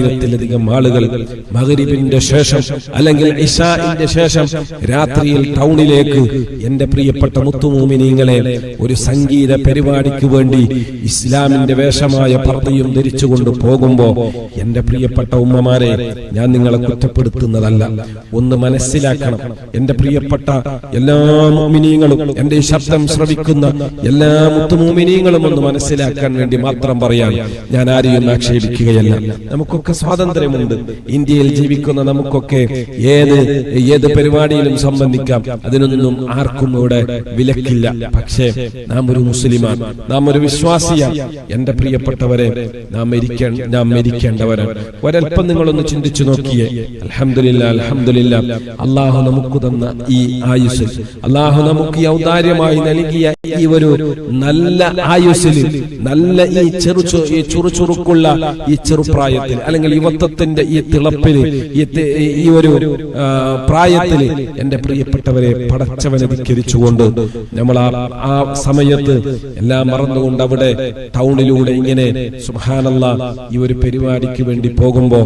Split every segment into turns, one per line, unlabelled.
ആയിരത്തിലധികം ആളുകൾ മകരിബിന്റെ ശേഷം അല്ലെങ്കിൽ ഇഷാന്റെ ശേഷം രാത്രിയിൽ ടൗണിലേക്ക് എന്റെ പ്രിയപ്പെട്ട മുത്തുമൂമിനീങ്ങളെ ഒരു സംഗീത പരിപാടിക്ക് വേണ്ടി ഇസ്ലാമിന്റെ വേഷമായ പർദ്ദയും ധരിച്ചുകൊണ്ട് പോകുമ്പോ എന്റെ പ്രിയപ്പെട്ട ഉമ്മമാരെ ഞാൻ നിങ്ങളെ കുറ്റപ്പെടുത്തുന്നതല്ല. ഒന്ന് മനസ്സിലാക്കണം. എന്റെ പ്രിയപ്പെട്ട എല്ലാ മോമിനീങ്ങളും എന്റെ ശബ്ദം ശ്രവിക്കുന്ന എല്ലാ മുത്തുമോമിനീങ്ങളും ഒന്ന് മനസ്സിലാക്കാൻ വേണ്ടി മാത്രം പറയാൻ ഞാൻ ആരെയും ആക്ഷേപിക്കുകയല്ല. നമുക്കൊക്കെ സ്വാതന്ത്ര്യമുണ്ട്. ഇന്ത്യയിൽ ജീവിക്കുന്ന നമുക്കൊക്കെ ഏത് ഏത് പരിപാടിയിലും സംബന്ധിക്കാം. അതിനൊന്നും ആർക്കും ഇവിടെ വിലക്കില്ല. പക്ഷേ നാം ഒരു മുസ്ലിമാണ്. നാം ഒരു വിശ്വാസിയാണ്. എന്റെ പ്രിയപ്പെട്ടവരെ നാം മരിക്കേ നാം മരിക്കേണ്ടവരാണ്. ഒരൽപ്പം നിങ്ങളൊന്ന് ചിന്തിച്ചു നോക്കിയേ. അലഹമില്ല അലഹമില്ല അള്ളാഹു നമുക്ക് തന്ന ഈ ആയുസ് അള്ളാഹു നമുക്ക് ഔദാര്യമായി നൽകിയ ഈ ഒരു നല്ല ആയുസ്സിൽ നല്ല ഈ ചെറു ചുറുചുറുക്കുള്ള ഈ ചെറുപ്രായത്തിൽ അല്ലെങ്കിൽ യുവത്വത്തിന്റെ ഈ തിളപ്പിൽ ഈ ഒരു പ്രായത്തിൽ എന്റെ പ്രിയപ്പെട്ടവരെ പടച്ചവനെ ധിക്കരിച്ചുകൊണ്ട് നമ്മൾ ആ സമയത്ത് എല്ലാം മറന്നുകൊണ്ട് അവിടെ ടൗണിലൂടെ ഇങ്ങനെ സുഹാനല്ല ഈ ഒരു പരിപാടിക്ക് വേണ്ടി പോകുമ്പോ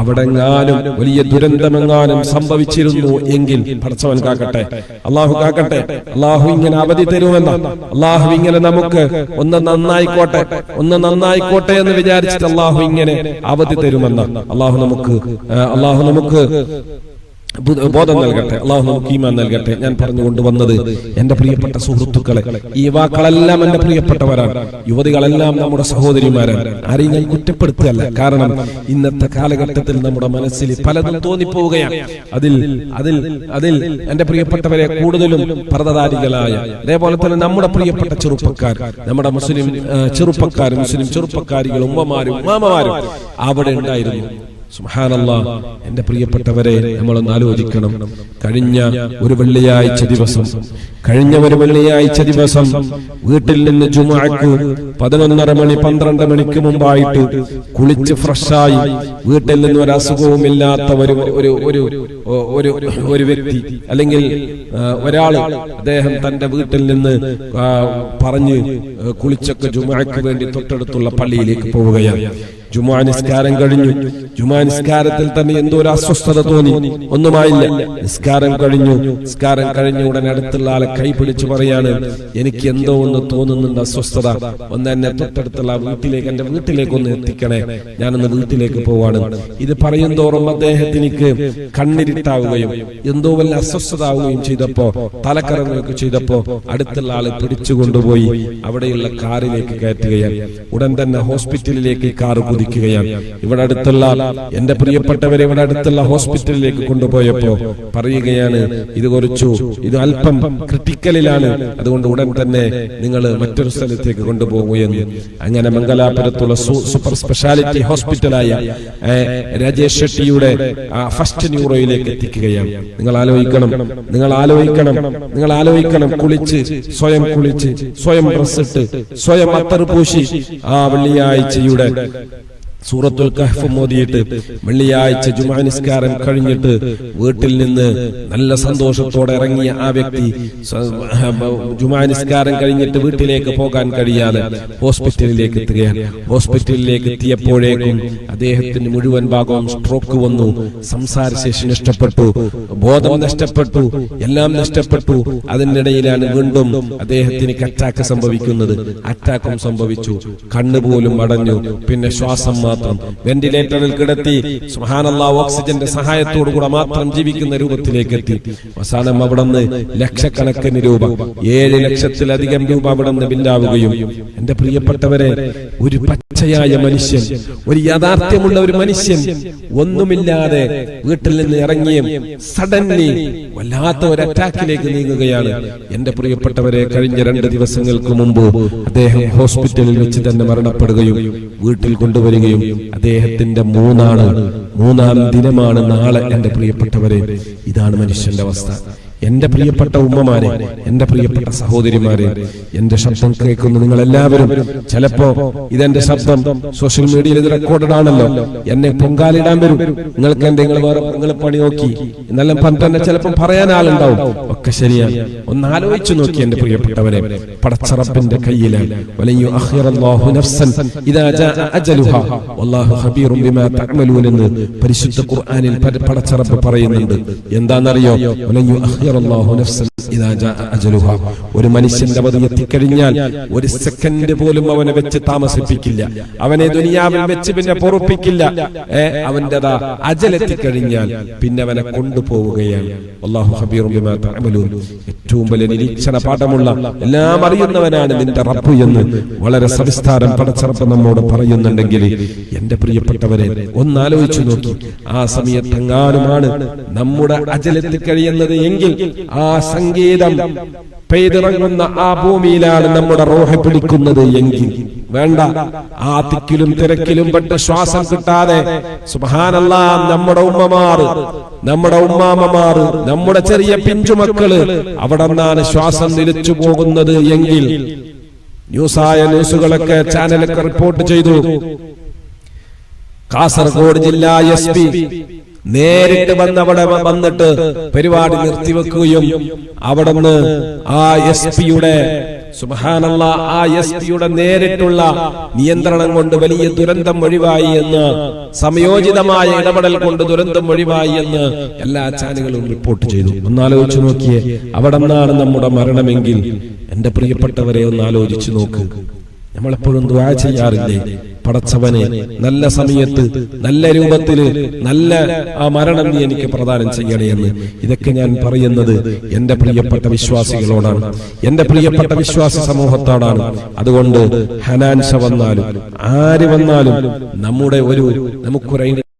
അവിടെങ്ങാനും വലിയ ദുരന്തമെങ്ങാനും സംഭവിച്ചിരുന്നു എങ്കിൽ പടച്ചവൻ കാക്കട്ടെ അള്ളാഹു കാക്കട്ടെ അള്ളാഹു ഇങ്ങനെ അവധി തരുമെന്ന അള്ളാഹു ഇങ്ങനെ നമുക്ക് ഒന്ന് നന്നായിക്കോട്ടെ ഒന്ന് നന്നായിക്കോട്ടെ എന്ന് വിചാരിച്ചിട്ട് അള്ളാഹു ഇങ്ങനെ അവധി തരുമെന്ന അള്ളാഹു നമുക്ക് അള്ളാഹു നമുക്ക് ബോധം നൽകട്ടെ. അള്ളാഹു നമുക്ക് ഈമാൻ നൽകട്ടെ. ഞാൻ പറഞ്ഞുകൊണ്ട് വന്നത് എന്റെ പ്രിയപ്പെട്ട സുഹൃത്തുക്കളെ ഈ യുവാക്കളെല്ലാം എന്റെ പ്രിയപ്പെട്ടവരാണ്. യുവതികളെല്ലാം നമ്മുടെ സഹോദരിമാരാണ്. ആരെയും ഞാൻ കുറ്റപ്പെടുത്തുകയല്ല. കാരണം ഇന്നത്തെ കാലഘട്ടത്തിൽ നമ്മുടെ മനസ്സിൽ പലതും തോന്നിപ്പോവുകയാണ്. അതിൽ അതിൽ അതിൽ എന്റെ പ്രിയപ്പെട്ടവരെ കൂടുതലും പർദ്ദധാരികളായ അതേപോലെ തന്നെ നമ്മുടെ പ്രിയപ്പെട്ട ചെറുപ്പക്കാർ നമ്മുടെ മുസ്ലിം ചെറുപ്പക്കാർ മുസ്ലിം ചെറുപ്പക്കാരികളും ഉമ്മമാരും ഉമ്മാമമാരും അവിടെ ഉണ്ടായിരുന്നു. സുബ്ഹാനല്ലാ എന്റെ പ്രിയപ്പെട്ടവരെ നമ്മൾ ഒന്ന് ആലോചിക്കണം. കഴിഞ്ഞ ഒരു വെള്ളിയാഴ്ച ദിവസം കഴിഞ്ഞ ഒരു വെള്ളിയാഴ്ച ദിവസം വീട്ടിൽ നിന്ന് ജുമാക്ക് പതിനൊന്നര മണി പന്ത്രണ്ട് മണിക്ക് മുമ്പായിട്ട് കുളിച്ച് ഫ്രഷായി വീട്ടിൽ നിന്ന് ഒരു അസുഖവും ഇല്ലാത്ത ഒരു ഒരു ഒരു ഒരു ഒരു വ്യക്തി അല്ലെങ്കിൽ ഒരാൾ അദ്ദേഹം തന്റെ വീട്ടിൽ നിന്ന് പറഞ്ഞ് കുളിച്ചൊക്കെ ജുമാക്ക് വേണ്ടി തൊട്ടടുത്തുള്ള പള്ളിയിലേക്ക് പോവുകയാണ്. ജുമാ നിസ്കാരം കഴിഞ്ഞു. ജുമാ നിസ്കാരത്തിൽ തന്നെ എന്തോ ഒരു അസ്വസ്ഥത തോന്നി. ഒന്നുമായില്ല. നിസ്കാരം കഴിഞ്ഞു. നിസ്കാരം കഴിഞ്ഞ ഉടനെ അടുത്തുള്ള ആളെ കൈ പിടിച്ചു പറയാണ് എനിക്ക് എന്തോ ഒന്ന് തോന്നുന്നുണ്ട് അസ്വസ്ഥത. ഒന്ന് എന്നെ തൊട്ടടുത്തുള്ള വീട്ടിലേക്ക് എന്റെ വീട്ടിലേക്ക് ഒന്ന് എത്തിക്കണേ. ഞാനൊന്ന് വീട്ടിലേക്ക് പോവാണ്. ഇത് പറയും തോറും അദ്ദേഹത്തിന് കണ്ണിരിട്ടാവുകയും എന്തോ വല്ല അസ്വസ്ഥത ആവുകയും ചെയ്തപ്പോ തലക്കറങ്ങുകയൊക്കെ ചെയ്തപ്പോ അടുത്തുള്ള ആളെ പിടിച്ചു കൊണ്ടുപോയി അവിടെയുള്ള കാറിലേക്ക് കയറ്റുകയാണ്. ഉടൻ തന്നെ ഹോസ്പിറ്റലിലേക്ക് കാർ കാർ കുതിക്കുകയാണ് ഇവിടെ അടുത്തുള്ള എന്റെ പ്രിയപ്പെട്ടവരെ ഇവിടെ അടുത്തുള്ള ഹോസ്പിറ്റലിലേക്ക് കൊണ്ടുപോയപ്പോ പറയുകയാണ് ഇത് കുറച്ചു ഇത് അല്പം ക്രിട്ടിക്കലിലാണ്. അതുകൊണ്ട് ഉടൻ തന്നെ നിങ്ങൾ മറ്റൊരു സ്ഥലത്തേക്ക് കൊണ്ടുപോകുകയെന്ന് അങ്ങനെ മംഗലാപുരത്തുള്ള സൂപ്പർ സ്പെഷ്യാലിറ്റി ഹോസ്പിറ്റലായ രാജേഷ് ഷെട്ടിയുടെ ഫസ്റ്റ് ന്യൂറോയിലേക്ക് എത്തിക്കുകയാണ്. നിങ്ങൾ ആലോചിക്കണം നിങ്ങൾ ആലോചിക്കണം നിങ്ങൾ ആലോചിക്കണം. കുളിച്ച് സ്വയം കുളിച്ച് സ്വയം ഡ്രസ്സിട്ട് സ്വയം അത്തർ പൂശി ആ വെള്ളിയാഴ്ചയുടെ സൂറത്തുൽ കഹ്ഫ് മോദിയിട്ട് വെള്ളിയാഴ്ച ജുമാ നിസ്കാരം കഴിഞ്ഞിട്ട് വീട്ടിൽ നിന്ന് നല്ല സന്തോഷത്തോടെ ഇറങ്ങിയ ആ വ്യക്തി ജുമാ നിസ്കാരം കഴിഞ്ഞിട്ട് വീട്ടിലേക്ക് പോകാൻ കഴിയാതെ ഹോസ്പിറ്റലിലേക്ക് എത്തുകയാണ്. ഹോസ്പിറ്റലിലേക്ക് എത്തിയപ്പോഴേക്കും അദ്ദേഹത്തിന് മുഴുവൻ ഭാഗവും സ്ട്രോക്ക് വന്നു. സംസാരശേഷി നഷ്ടപ്പെട്ടു. ബോധം നഷ്ടപ്പെട്ടു. എല്ലാം നഷ്ടപ്പെട്ടു. അതിനിടയിലാണ് വീണ്ടും അദ്ദേഹത്തിന് അറ്റാക്ക് സംഭവിക്കുന്നത്. അറ്റാക്കും സംഭവിച്ചു. കണ്ണുപോലും അടഞ്ഞു. പിന്നെ ശ്വാസം മാത്രം. വെന്റിലേറ്ററിൽ കിടത്തി സുഹാനല്ല ഓക്സിജന്റെ സഹായത്തോടു കൂടെ മാത്രം ജീവിക്കുന്ന രൂപത്തിലേക്ക് എത്തി അവസാനം അവിടെ നിന്ന് ലക്ഷക്കണക്കിന് രൂപ ഏഴ് ലക്ഷത്തിലധികം രൂപ അവിടെ നിന്ന് ബില്ലാവുകയും എന്റെ പ്രിയപ്പെട്ടവരെ ഒരു പച്ചയായ മനുഷ്യൻ ഒരു യാഥാർത്ഥ്യമുള്ള ഒരു മനുഷ്യൻ ഒന്നുമില്ലാതെ വീട്ടിൽ നിന്ന് ഇറങ്ങിയും സഡൻലി വല്ലാത്ത ഒരു അറ്റാക്കിലേക്ക് നീങ്ങുകയാണ്. എന്റെ പ്രിയപ്പെട്ടവരെ കഴിഞ്ഞ രണ്ട് ദിവസങ്ങൾക്ക് മുമ്പ് അദ്ദേഹം ഹോസ്പിറ്റലിൽ വെച്ച് തന്നെ മരണപ്പെടുകയും വീട്ടിൽ കൊണ്ടുവരികയും അദ്ദേഹത്തിന്റെ മൂന്നാണ് മൂന്നാം ദിനമാണ് നാളെ എന്റെ പ്രിയപ്പെട്ടവരെ. ഇതാണ് മനുഷ്യന്റെ അവസ്ഥ. എന്റെ പ്രിയപ്പെട്ട ഉമ്മമാരെ എന്റെ പ്രിയപ്പെട്ട സഹോദരിമാരെ എന്റെ ശബ്ദം കേൾക്കുന്ന നിങ്ങൾ എല്ലാവരും ചിലപ്പോ ഇതെന്റെ ശബ്ദം സോഷ്യൽ മീഡിയയിൽ ഇത് റെക്കോർഡഡ് ആണല്ലോ. എന്നെ പൊങ്കാലിടാൻ വരും. നിങ്ങൾക്ക് എന്തെങ്കിലും വേറെ നിങ്ങൾ പണി നോക്കി. എന്നെല്ലാം പറഞ്ഞിട്ട് തന്നെ ചിലപ്പോൾ പറയാൻ ആളുണ്ടാവും. ഒക്കെ ശരിയാണ് ഒന്ന് ആലോചിച്ചു നോക്കി എന്റെ പ്രിയപ്പെട്ടവരെ. പടച്ചറപ്പിന്റെ കയ്യിലാണ് അഖിറല്ലാഹു നഫ്സൻ. ഇദാ അജലുഹാ. വല്ലാഹു ഖബീറും ബിമാ തഅമലൂൻ എന്ന് പരിശുദ്ധ ഖുർആനിൽ പടച്ചറപ്പ് പറയുന്നുണ്ട്. എന്താണെന്നറിയോ? നഫ്സൻ ഇദാ ജാഅ അജലുഹാ ഒരു മനുഷ്യന്റെ അവധി എത്തിക്കഴിഞ്ഞാൽ ഒരു സെക്കൻഡ് പോലും അവനെ വെച്ച് താമസിപ്പിക്കില്ല. അവനെ ദുനിയാവിൽ വെച്ച് പിന്നെ പൊറപ്പിക്കില്ല. ഏ അവന്റെതാ അജലെത്തിക്കഴിഞ്ഞാൽ പിന്നെ അവനെ കൊണ്ടുപോവുകയാണ്. അള്ളാഹു ഹബീറും ഏറ്റവും വലിയ നിരീക്ഷണ പാഠമുള്ള എല്ലാം അറിയുന്നവനാണ് നിന്റെ റബ്ബ് എന്ന് വളരെ സവിസ്താരം പടച്ചറപ്പ് നമ്മോട് പറയുന്നുണ്ടെങ്കിൽ എന്റെ പ്രിയപ്പെട്ടവരെ ഒന്നാലോചിച്ചു നോക്കി. ആ സമയത്തെങ്ങാനുമാണ് നമ്മുടെ അജലെത്തിക്കഴിയുന്നത് എങ്കിൽ ആ സംഗീതം പെയ്തിറങ്ങുന്ന ആ ഭൂമിയിലാണ് നമ്മുടെ റോഹ പിടിക്കുന്നത് എങ്കിൽ. വേണ്ട. ആ തിക്കിലും തിരക്കിലും പെട്ട് ശ്വാസം കിട്ടാതെ. സുഹാനല്ല നമ്മുടെ ഉമ്മമാർ നമ്മുടെ ഉമ്മാമമാർ നമ്മുടെ ചെറിയ പിഞ്ചുമക്കൾ അവിടെ നിന്നാണ് ശ്വാസം നിലച്ചു പോകുന്നത് എങ്കിൽ. ന്യൂസായ ന്യൂസുകളൊക്കെ ചാനലൊക്കെ റിപ്പോർട്ട് ചെയ്തു. കാസർഗോഡ് ജില്ലാ എസ് നേരിട്ട് വന്ന് അവിടെ വന്നിട്ട് പരിപാടി നിർത്തിവെക്കുകയും അവിടെ നിന്ന് ആ എസ് പിയുടെ സുഹാനുള്ള ആ എസ് പിയുടെ നേരിട്ടുള്ള നിയന്ത്രണം കൊണ്ട് വലിയ ദുരന്തം ഒഴിവായി എന്ന് സമയോചിതമായ ഇടപെടൽ കൊണ്ട് ദുരന്തം ഒഴിവായി എന്ന് എല്ലാ ചാനലുകളും റിപ്പോർട്ട് ചെയ്തു. ഒന്നാലോചിച്ചു നോക്കിയേ അവിടെ നിന്നാണ് നമ്മുടെ മരണമെങ്കിൽ. എന്റെ പ്രിയപ്പെട്ടവരെ ഒന്ന് ആലോചിച്ചു നോക്ക്. നമ്മളെപ്പോഴും ദ്വാ ചെയ്യാറില്ലേ? പടച്ചവനെ നല്ല സമയത്ത് നല്ല രൂപത്തിൽ നല്ല ആ മരണം നീ എനിക്ക് പ്രദാനം ചെയ്യണേ എന്ന്. ഇതൊക്കെ ഞാൻ പറയുന്നത് എന്റെ പ്രിയപ്പെട്ട വിശ്വാസികളോടാണ്. എന്റെ പ്രിയപ്പെട്ട വിശ്വാസ സമൂഹത്തോടാണ്. അതുകൊണ്ട് ഹനാൻഷ വന്നാലും ആര് വന്നാലും നമ്മുടെ ഒരു നമുക്കൊരു